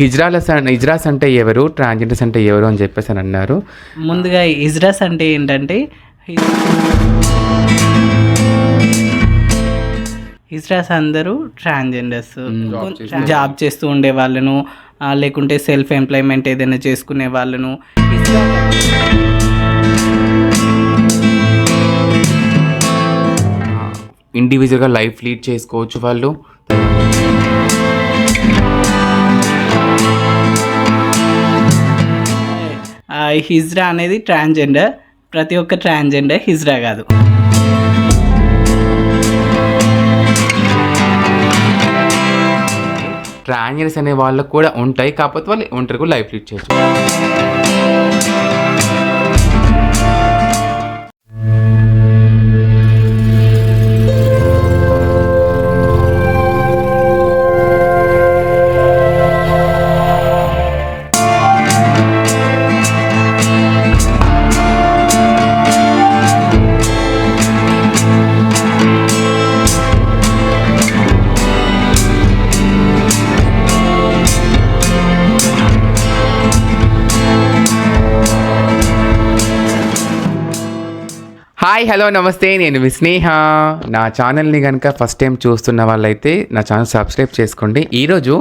హిజ్రాలస్ hijras అంటే ఎవరు? Transgenders అంటే ఎవరు అని చెప్పేసి అని అన్నారు. ముందుగా ఇజ్రాస్ అంటే ఏంటంటే హి- ఇజ్రాస్ అందరూ ట్రాన్స్జెండర్స్. జాబ్ చేస్తూ ఉండే వాళ్ళను లేకుంటే సెల్ఫ్ ఎంప్లాయ్మెంట్ ఏదైనా చేసుకునే వాళ్ళను. ఇండివిజువల్గా లైఫ్ లీడ్ చేసుకోవచ్చు వాళ్ళు. హిజ్రా అనేది ట్రాన్జెండర్ ప్రతి ఒక్క ట్రాన్జెండర్ హిజ్రా కాదు. ట్రాన్జెండర్స్ అనే వాళ్ళకు కూడా ఉంటాయి. కాకపోతే వాళ్ళు ఒంటరికి లైఫ్ లీడ్ చేయొచ్చు. హాయ్ హలో నమస్తే. నేను విస్నేహ స్నేహ. నా ఛానల్ని కనుక ఫస్ట్ టైం చూస్తున్న వాళ్ళైతే నా ఛానల్ సబ్స్క్రైబ్ చేసుకోండి. ఈరోజు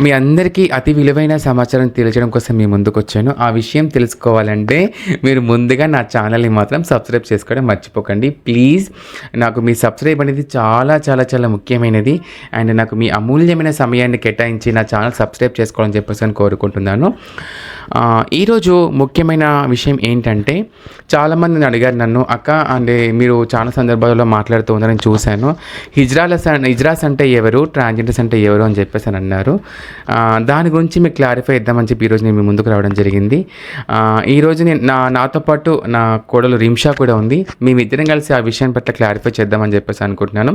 మీ అందరికీ అతి విలువైన సమాచారం తెలియజేయడం కోసం మీ ముందుకు వచ్చాను. ఆ విషయం తెలుసుకోవాలంటే మీరు ముందుగా నా ఛానల్ని మాత్రం సబ్స్క్రైబ్ చేసుకోవడం మర్చిపోకండి. ప్లీజ్ నాకు మీ సబ్స్క్రైబ్ అనేది చాలా చాలా చాలా ముఖ్యమైనది. అండ్ నాకు మీ అమూల్యమైన సమయాన్ని కేటాయించి నా ఛానల్ సబ్స్క్రైబ్ చేసుకోవాలని చెప్పేసి అని కోరుకుంటున్నాను. ఈరోజు ముఖ్యమైన విషయం ఏంటంటే చాలామంది నన్ను అడిగారు నన్ను అక్క అంటే మీరు చాలా సందర్భాల్లో మాట్లాడుతూ ఉందని చూశాను. హిజ్రాలస్ హిజ్రాస్ అంటే ఎవరు? ట్రాన్జెండర్స్ అంటే ఎవరు? అని చెప్పేసి అని అన్నారు. దాని గురించి మీకు క్లారిఫై ఇద్దామని చెప్పి ఈరోజు నేను మీ ముందుకు రావడం జరిగింది. ఈరోజు నేను నా నాతో పాటు నా కోడలు రిమ్షా కూడా ఉంది. మేమిద్దరం కలిసి ఆ విషయం పట్ల క్లారిఫై చేద్దామని చెప్పేసి అనుకుంటున్నాను.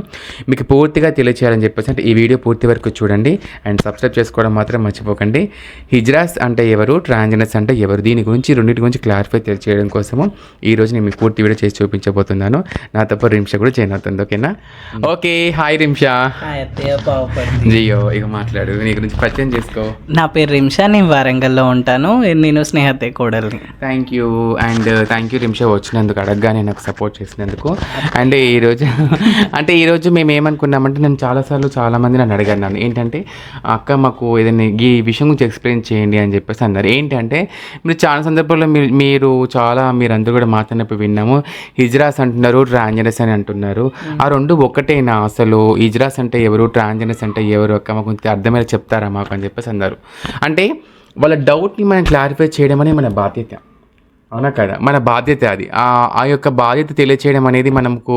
మీకు పూర్తిగా తెలియచేయాలని చెప్పేసి అంటే ఈ వీడియో పూర్తి వరకు చూడండి. అండ్ సబ్స్క్రైబ్ చేసుకోవడం మాత్రం మర్చిపోకండి. హిజ్రాస్ అంటే ఎవరు? ట్రాన్స్జెండర్స్ అంటే ఎవరు? దీని గురించి రెండింటి గురించి క్లారిఫై తెలియచేయడం కోసము ఈ రోజు నేను మీకు పూర్తి వీడియో చేసి చూపించబోతున్నాను. నాతో పాటు రిమ్షా కూడా చేయన్ అవుతుంది. ఓకేనా? Okay hi బాగుపడింది. జియో ఇక మాట్లాడు. నీ గురించి పరిచయం చేసుకో. నా పేరు రిమ్షా నేను వరంగల్లో ఉంటాను. నేను స్నేహతే కోడల్ని. Thank you and thank you Rimsha వచ్చినందుకు అడగగానే నాకు సపోర్ట్ చేసినందుకు. అండ్ ఈరోజు అంటే ఈరోజు మేము ఏమనుకున్నామంటే నేను చాలాసార్లు చాలామంది నన్ను అడిగారు నన్ను. ఏంటంటే అక్క మాకు ఏదైనా ఈ విషయం గురించి ఎక్స్ప్లెయిన్ చేయండి అని చెప్పేసి అన్నారు. ఏంటంటే మీరు చాలా సందర్భాల్లో మీరు మీరు చాలా మీరందరూ కూడా మాట్లాడినప్పుడు విన్నాము. హిజ్రాస్ అంటున్నారు ట్రాన్జెండర్స్ అని అంటున్నారు. ఆ రెండు ఒకటేనా అసలు? హిజ్రాస్ అంటే ఎవరు? ట్రాన్జెండర్స్ అంటే ఎవరు? అక్క మాకు అర్థమయ్యేలా చెప్తారా? మాకు అని చెప్పేసి అన్నారు. అంటే వాళ్ళ డౌట్ని మనం క్లారిఫై చేయడం అనే మన బాధ్యత. అవునా కదా? మన బాధ్యత అది. ఆ యొక్క బాధ్యత తెలియచేయడం అనేది మనకు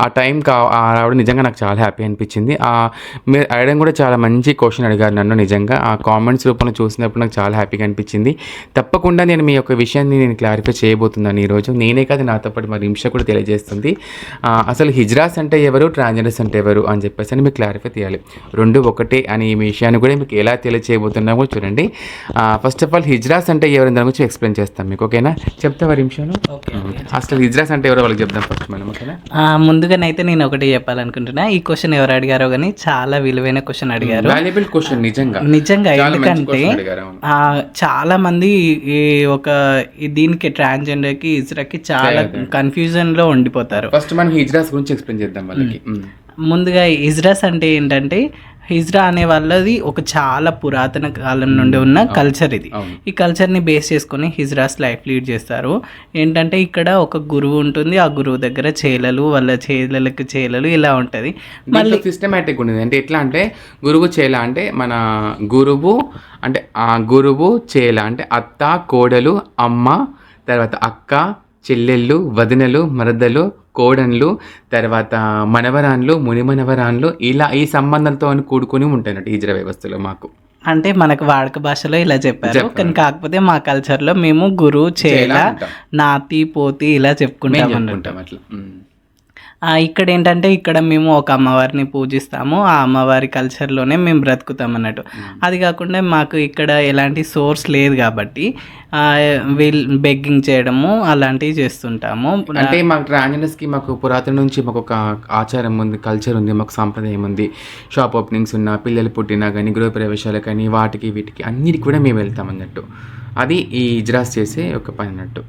ఆ టైం కా రావడం నిజంగా నాకు చాలా హ్యాపీ అనిపించింది. ఆ మీరు అడగడం కూడా చాలా మంచి క్వశ్చన్ అడిగారు నన్ను నిజంగా. ఆ కామెంట్స్ రూపంలో చూసినప్పుడు నాకు చాలా హ్యాపీగా అనిపించింది. తప్పకుండా నేను మీ యొక్క విషయాన్ని నేను క్లారిఫై చేయబోతున్నాను ఈరోజు. నేనే కాదు నాతో పాటు మరి హింస కూడా తెలియజేస్తుంది. అసలు హిజ్రాస్ అంటే ఎవరు? ట్రాన్జెండర్స్ అంటే ఎవరు? అని చెప్పేసి అని మీకు క్లారిఫై చేయాలి రెండు ఒకటే అని ఈ విషయాన్ని కూడా మీకు ఎలా తెలియచేయబోతున్నా కూడా చూడండి ఫస్ట్ ఆఫ్ ఆల్ హిజ్రాస్ అంటే ఎవరు? దాని గురించి ఎక్స్ప్లెయిన్ చేస్తాం మీకు ఓకేనా? చెప్తావా నిమిషాలు. ఓకే అసలు హిజ్రాస్ అంటే ఎవరో వాళ్ళకి చెప్దాం ఫస్ట్ మనం ఓకేనా? ఆ, ముందుగానైతే నేను ఒకటి చెప్పాలనుకుంటున్నా. ఈ క్వశ్చన్ ఎవరు అడిగారో కానీ చాలా విలువైన క్వశ్చన్ అడిగారు. వాల్యుబుల్ క్వశ్చన్ నిజంగా. నిజంగా ఎందుకంటే చాలా మంది ఈ ఒక ఈ దీనికి ట్రాన్స్జెండర్కి ఇజ్రాకి చాలా కన్ఫ్యూజన్లో ఉండిపోతారు. ఫస్ట్ మనం హిజ్రాస్ గురించి ఎక్స్ప్లెయిన్ చేద్దాం వాళ్ళకి. మ్మ్. ముందుగా ఇజ్రాస్ అంటే ఏంటంటే హిజ్రా అనే వాళ్ళది ఒక చాలా పురాతన కాలం నుండి ఉన్న కల్చర్ ఇది. ఈ కల్చర్ని బేస్ చేసుకొని హిజ్రాస్ లైఫ్ లీడ్ చేస్తారు. ఏంటంటే ఇక్కడ ఒక గురువు ఉంటుంది. ఆ గురువు దగ్గర చేలలు వాళ్ళ చేలలకు చేలలు ఇలా ఉంటుంది. మళ్ళీ సిస్టమేటిక్ ఉండేది. అంటే ఎట్లా అంటే గురువు చేల అంటే మన గురువు అంటే ఆ గురువు చేల అంటే అత్త కోడలు అమ్మ తర్వాత అక్క చెల్లెళ్ళు వదినలు మరదలు కోడన్లు తర్వాత మనవరాన్లు మునిమనవరాన్లు ఇలా ఈ సంబంధాలతో కూడుకొని ఉంటాయి ఈజర వ్యవస్థలో మాకు. అంటే మనకు వాడక భాషలో ఇలా చెప్పారు. కానీ కాకపోతే మా కల్చర్లో మేము గురువు చేల. నాతి పోతి ఇలా చెప్పుకుంటాం చెప్పుకుంటాం అట్లా. ఇక్కడ ఏంటంటే ఇక్కడ మేము ఒక అమ్మవారిని పూజిస్తాము. ఆ అమ్మవారి కల్చర్లోనే మేము బ్రతుకుతాం అన్నట్టు. అది కాకుండా మాకు ఇక్కడ ఎలాంటి సోర్స్ లేదు కాబట్టి వీల్ బెగ్గింగ్ చేయడము అలాంటివి చేస్తుంటాము. అంటే మాకు ట్రాన్జెండర్స్కి మాకు పురాతన నుంచి మాకు ఒక ఆచారం ఉంది కల్చర్ ఉంది మాకు సాంప్రదాయం ఉంది. షాప్ ఓపెనింగ్స్ ఉన్నా పిల్లలు పుట్టినా కానీ గృహ ప్రవేశాలు కానీ వాటికి వీటికి అన్నిటికి కూడా మేము వెళ్తాం అన్నట్టు. అది ఈ ఇజ్రాస్ చేసే ఒక పని అన్నట్టు.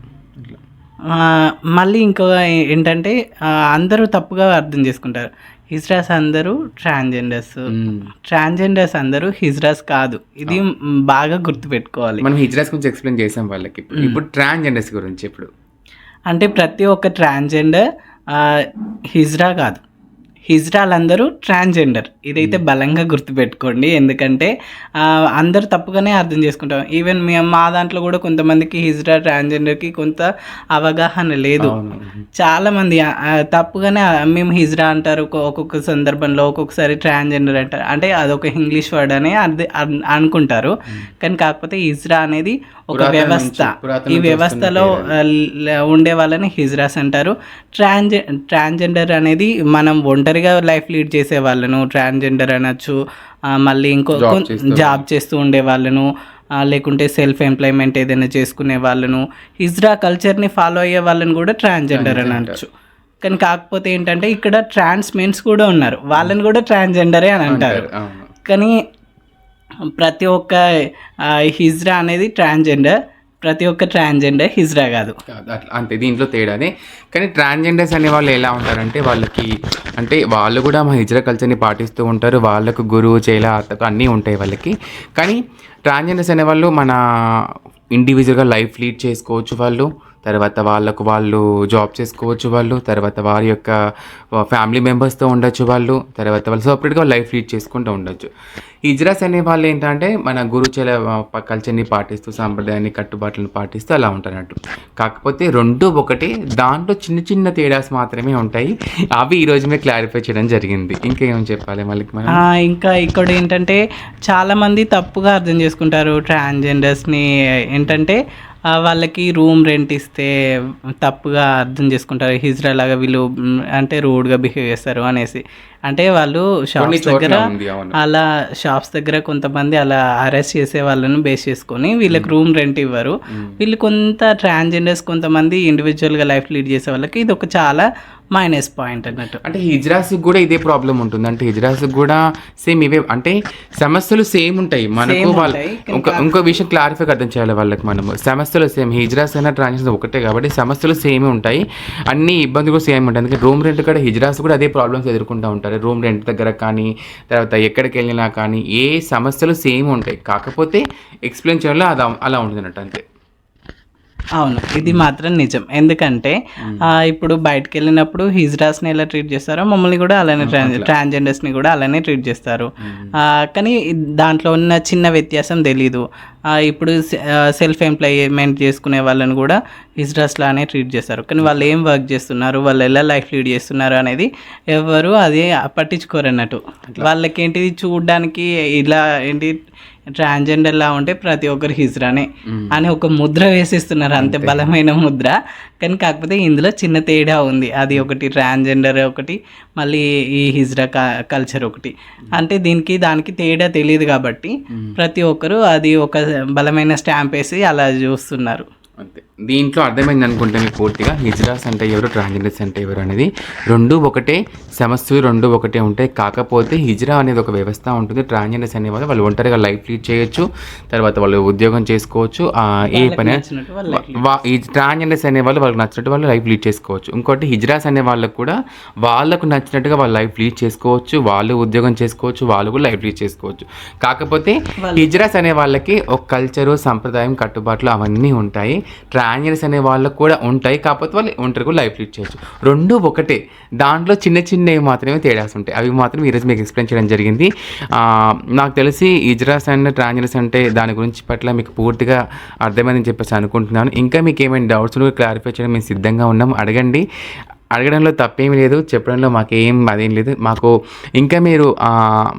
మళ్ళీ ఇంకో ఏంటంటే అందరూ తప్పుగా అర్థం చేసుకుంటారు. హిజ్రాస్ అందరూ ట్రాన్స్జెండర్స్. మ్మ్. ట్రాన్స్జెండర్స్ అందరూ హిజ్రాస్ కాదు. ఇది బాగా గుర్తుపెట్టుకోవాలి. మనం హిజ్రాస్ గురించి ఎక్స్ప్లెయిన్ చేసాం వాళ్ళకి. ఇప్పుడు ట్రాన్స్జెండర్స్ గురించి ఇప్పుడు. అంటే ప్రతి ఒక్క ట్రాన్స్జెండర్ హిజ్రా కాదు. హిజ్రాలందరూ ట్రాన్స్జెండర్. ఇదైతే బలంగా గుర్తుపెట్టుకోండి. ఎందుకంటే అందరూ తప్పుగానే అర్థం చేసుకుంటాం. ఈవెన్ మీ మా దాంట్లో కూడా కొంతమందికి హిజ్రా ట్రాన్స్జెండర్కి కొంత అవగాహన లేదు. అవును. చాలా మంది ఆ, ఆ, తప్పుగానే మేము హిజ్రా అంటారు ఒక్కొ- ఒక్కొక్క సందర్భంలో ఒక్కొక్కసారి ట్రాన్స్జెండర్ అంటారు. అంటే అదొక ఇంగ్లీష్ వర్డ్ అని అర్థ అన్- అనుకుంటారు. కానీ కాకపోతే హిజ్రా అనేది ఒక వ్యవస్థ. ఈ వ్యవస్థలో ఉండే వాళ్ళని హిజ్రాస్ అంటారు. ట్రాన్జె ట్రాన్స్జెండర్ అనేది మనం ఒంటరిగా లైఫ్ లీడ్ చేసే వాళ్ళను ట్రాన్స్జెండర్ అనొచ్చు మళ్ళీ ఇంకో జాబ్ చేస్తూ ఉండే వాళ్ళను లేకుంటే సెల్ఫ్ ఎంప్లాయ్మెంట్ ఏదైనా చేసుకునే వాళ్ళను హిజ్రా కల్చర్ని ఫాలో అయ్యే వాళ్ళని కూడా ట్రాన్స్జెండర్ అని అనొచ్చు. కానీ కాకపోతే ఏంటంటే ఇక్కడ ట్రాన్స్ మెన్స్ కూడా ఉన్నారు. వాళ్ళని కూడా ట్రాన్స్జెండరే అని అంటారు కానీ ప్రతి ఒక్క హిజ్రా అనేది ట్రాన్స్జెండర్ ప్రతి ఒక్క ట్రాన్స్జెండర్ హిజ్రా కాదు. అంతే దీంట్లో తేడానే. కానీ ట్రాన్స్జెండర్స్ అనే వాళ్ళు ఎలా ఉంటారంటే వాళ్ళకి అంటే వాళ్ళు కూడా మా హిజ్రా కల్చర్ని పాటిస్తూ ఉంటారు. వాళ్ళకు గురువు చేల అత్తకు అన్నీ ఉంటాయి వాళ్ళకి. కానీ ట్రాన్స్జెండర్స్ అనే వాళ్ళు మన ఇండివిజువల్గా లైఫ్ లీడ్ చేసుకోవచ్చు వాళ్ళు. తర్వాత వాళ్ళకు వాళ్ళు జాబ్ చేసుకోవచ్చు వాళ్ళు తర్వాత వారి యొక్క ఫ్యామిలీ మెంబర్స్తో ఉండొచ్చు వాళ్ళు తర్వాత వాళ్ళు సపరేట్గా లైఫ్ లీడ్ చేసుకుంటూ ఉండొచ్చు. ఇజ్రాస్ అనే వాళ్ళు ఏంటంటే మన గురుచల కల్చర్ని పాటిస్తూ సాంప్రదాయాన్ని కట్టుబాట్లను పాటిస్తూ అలా ఉంటారన్నట్టు. కాకపోతే రెండు ఒకటి దాంట్లో చిన్న చిన్న తేడాస్ మాత్రమే ఉంటాయి. అవి ఈరోజు మేము క్లారిఫై చేయడం జరిగింది. ఇంకా ఏం చెప్పాలి మళ్ళీ మనం? ఇంకా ఇక్కడ ఏంటంటే చాలామంది తప్పుగా అర్థం చేసుకుంటారు ట్రాన్స్జెండర్స్ని ఏంటంటే వాళ్ళకి రూమ్ రెంట్ ఇస్తే తప్పుగా అర్థం చేసుకుంటారు. హిజ్రా లాగా వీళ్ళు అంటే రూడ్గా బిహేవ్ చేస్తారు అనేసి. అంటే వాళ్ళు షాప్స్ దగ్గర అలా షాప్స్ దగ్గర కొంతమంది అలా అరెస్ట్ చేసే వాళ్ళను బేస్ చేసుకొని వీళ్ళకి రూమ్ రెంట్ ఇవ్వరు. వీళ్ళు కొంత ట్రాన్స్జెండర్స్ కొంతమంది ఇండివిజువల్గా లైఫ్ లీడ్ చేసే వాళ్ళకి ఇది ఒక చాలా మైనస్ పాయింట్ అన్నట్టు. అంటే హిజ్రాస్ కూడా ఇదే ప్రాబ్లం ఉంటుంది. అంటే హిజ్రాస్ కూడా సేమ్ ఇవే అంటే సమస్యలు సేమ్ ఉంటాయి. మనకు వాళ్ళ ఇంకో ఇంకో విషయం క్లారిఫై అర్థం చేయాలి వాళ్ళకి మనము. సమస్యలు సేమ్. హిజ్రాస్ అయినా ట్రాన్సాక్షన్ ఒకటే కాబట్టి సమస్యలు సేమ్ ఉంటాయి. అన్ని ఇబ్బంది కూడా సేమ్ ఉంటాయి. ఎందుకంటే రూమ్ రెంట్ కూడా హిజ్రాస్ కూడా అదే ప్రాబ్లమ్స్ ఎదుర్కొంటూ ఉంటారు. రూమ్ రెంట్ దగ్గర కానీ తర్వాత ఎక్కడికి వెళ్ళినా కానీ ఏ సమస్యలు సేమ్ ఉంటాయి. కాకపోతే ఎక్స్ప్లెయిన్ చేయడంలో అది అలా ఉంటుంది అన్నట్టు అంతే. అవును ఇది మాత్రం నిజం. ఎందుకంటే ఇప్పుడు బయటకు వెళ్ళినప్పుడు హిజ్రాస్ని ఎలా ట్రీట్ చేస్తారో మమ్మల్ని కూడా అలానే ట్రాన్స్ ట్రాన్స్జెండర్స్ని కూడా అలానే ట్రీట్ చేస్తారు. కానీ దాంట్లో ఉన్న చిన్న వ్యత్యాసం తెలీదు. ఇప్పుడు సెల్ఫ్ ఎంప్లాయ్మెంట్ చేసుకునే వాళ్ళని కూడా హిజ్రాస్ లానే ట్రీట్ చేస్తారు. కానీ వాళ్ళు ఏం వర్క్ చేస్తున్నారు? వాళ్ళు ఎలా లైఫ్ లీడ్ చేస్తున్నారు అనేది ఎవరు అది పట్టించుకోరు అన్నట్టు వాళ్ళకి ఏంటిది చూడడానికి ఇలా ఏంటి ట్రాన్స్జెండర్ లా ఉంటే ప్రతి ఒక్కరు హిజ్రానే అని ఒక ముద్ర వేసేస్తున్నారు అంతే బలమైన ముద్ర. కానీ కాకపోతే ఇందులో చిన్న తేడా ఉంది. అది ఒకటి ట్రాన్స్జెండర్ ఒకటి మళ్ళీ ఈ హిజ్రా కల్చర్ ఒకటి. అంటే దీనికి దానికి తేడా తెలియదు కాబట్టి ప్రతి ఒక్కరు అది ఒక బలమైన స్టాంప్ వేసి అలా చూస్తున్నారు. దీంట్లో అర్థమైంది అనుకుంటే మీకు పూర్తిగా. హిజ్రాస్ అంటే ఎవరు? ట్రాన్స్జెండర్స్ అంటే ఎవరు అనేది. రెండు ఒకటే సమస్యలు రెండు ఒకటే ఉంటాయి. కాకపోతే హిజ్రా అనేది ఒక వ్యవస్థ ఉంటుంది. ట్రాన్స్జెండర్స్ అనేవాళ్ళు వాళ్ళు ఒంటరిగా లైఫ్ లీడ్ చేయొచ్చు. తర్వాత వాళ్ళు ఉద్యోగం చేసుకోవచ్చు. ఏ పని ఈ ట్రాన్స్జెండర్స్ అనే వాళ్ళు వాళ్ళకి నచ్చినట్టు వాళ్ళు లైఫ్ లీడ్ చేసుకోవచ్చు. ఇంకోటి హిజ్రాస్ అనే వాళ్ళకు కూడా వాళ్ళకు నచ్చినట్టుగా వాళ్ళు లైఫ్ లీడ్ చేసుకోవచ్చు. వాళ్ళు ఉద్యోగం చేసుకోవచ్చు. వాళ్ళు కూడా లైఫ్ లీడ్ చేసుకోవచ్చు. కాకపోతే హిజ్రాస్ అనే వాళ్ళకి ఒక కల్చరు సంప్రదాయం కట్టుబాట్లు అవన్నీ ఉంటాయి. యాంగిల్స్ అనే వాళ్ళకు కూడా ఉంటాయి. కాకపోతే వాళ్ళు ఒంటరికి లైఫ్ లీడ్ చేయొచ్చు. రెండు ఒకటే. దాంట్లో చిన్న చిన్నవి మాత్రమే తేడాస్ ఉంటాయి. అవి మాత్రం ఈరోజు మీకు ఎక్స్ప్లెయిన్ చేయడం జరిగింది. నాకు తెలిసి ఇజ్రాస్ అండ్ ట్రాన్స్జెండర్స్ అంటే దాని గురించి పట్ల మీకు పూర్తిగా అర్థమైందని చెప్పేసి అనుకుంటున్నాను. ఇంకా మీకు ఏమైనా డౌట్స్ క్లారిఫై చేయడం మేము సిద్ధంగా ఉన్నాం. అడగండి. అడగడంలో తప్పేమీ లేదు చెప్పడంలో మాకేం అదేం లేదు. మాకు ఇంకా మీరు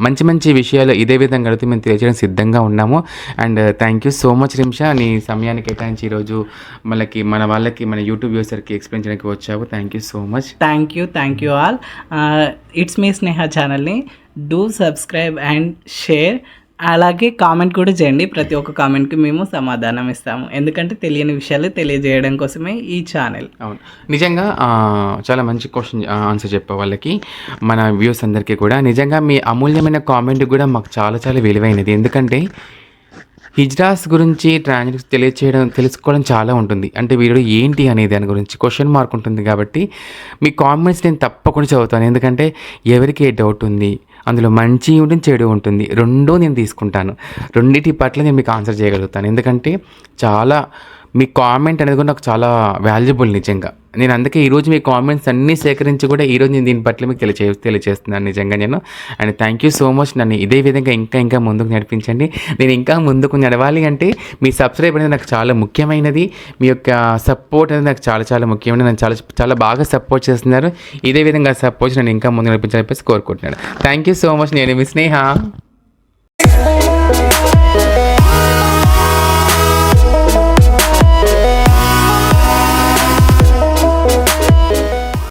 మంచి మంచి విషయాలు ఇదే విధంగా అడిగితే మేము తెలియజేయడం సిద్ధంగా ఉన్నాము. And thank you so much Rimsha నీ సమయాన్ని కేటాయించి ఈరోజు మనకి మన వాళ్ళకి మన యూట్యూబ్ యూసర్కి ఎక్స్ప్లెయిన్ చేయడానికి వచ్చావు. Thank you so much. Thank you thank you all. It's మీ స్నేహ ఛానల్ని. Do subscribe and share. అలాగే కామెంట్ కూడా చేయండి. ప్రతి ఒక్క కామెంట్కి మేము సమాధానం ఇస్తాము. ఎందుకంటే తెలియని విషయాలు తెలియజేయడం కోసమే ఈ ఛానల్. అవును. నిజంగా చాలా మంచి క్వశ్చన్ ఆన్సర్ చెప్పే వాళ్ళకి. మన వ్యూస్ అందరికీ కూడా. నిజంగా మీ అమూల్యమైన కామెంట్ కూడా మాకు చాలా చాలా విలువైనది. ఎందుకంటే హిజ్రాస్ గురించి ట్రాన్స్ తెలియచేయడం తెలుసుకోవడం చాలా ఉంటుంది. అంటే వీడియో ఏంటి అనే దాని గురించి క్వశ్చన్ మార్క్ ఉంటుంది కాబట్టి మీ కామెంట్స్ నేను తప్పకుండా చదువుతాను. ఎందుకంటే ఎవరికి ఏ డౌట్ ఉంది అందులో మంచి ఉంటుంది చెడు ఉంటుంది. రెండూ నేను తీసుకుంటాను. రెండింటి పట్ల నేను మీకు ఆన్సర్ చేయగలుగుతాను. ఎందుకంటే చాలా మీ కామెంట్ అనేది కూడా నాకు చాలా వాల్యుబుల్ నిజంగా. నేను అందుకే ఈరోజు మీ కామెంట్స్ అన్నీ సేకరించి కూడా ఈరోజు నేను దీని పట్ల మీకు తెలియచే తెలియజేస్తున్నాను నిజంగా నేను. And thank you so much నన్ను ఇదే విధంగా ఇంకా ఇంకా ముందుకు నడిపించండి. నేను ఇంకా ముందుకు నడవాలి అంటే మీ సబ్స్క్రైబ్ అనేది నాకు చాలా ముఖ్యమైనది. మీ యొక్క సపోర్ట్ అనేది నాకు చాలా చాలా ముఖ్యమైనది. నన్ను చాలా చాలా బాగా సపోర్ట్ చేస్తున్నారు. ఇదే విధంగా సపోర్ట్ నన్ను ఇంకా ముందు నడిపించాలని చెప్పేసి కోరుకుంటున్నాను. థ్యాంక్ యూ సో మచ్ నేను మీ స్నేహ.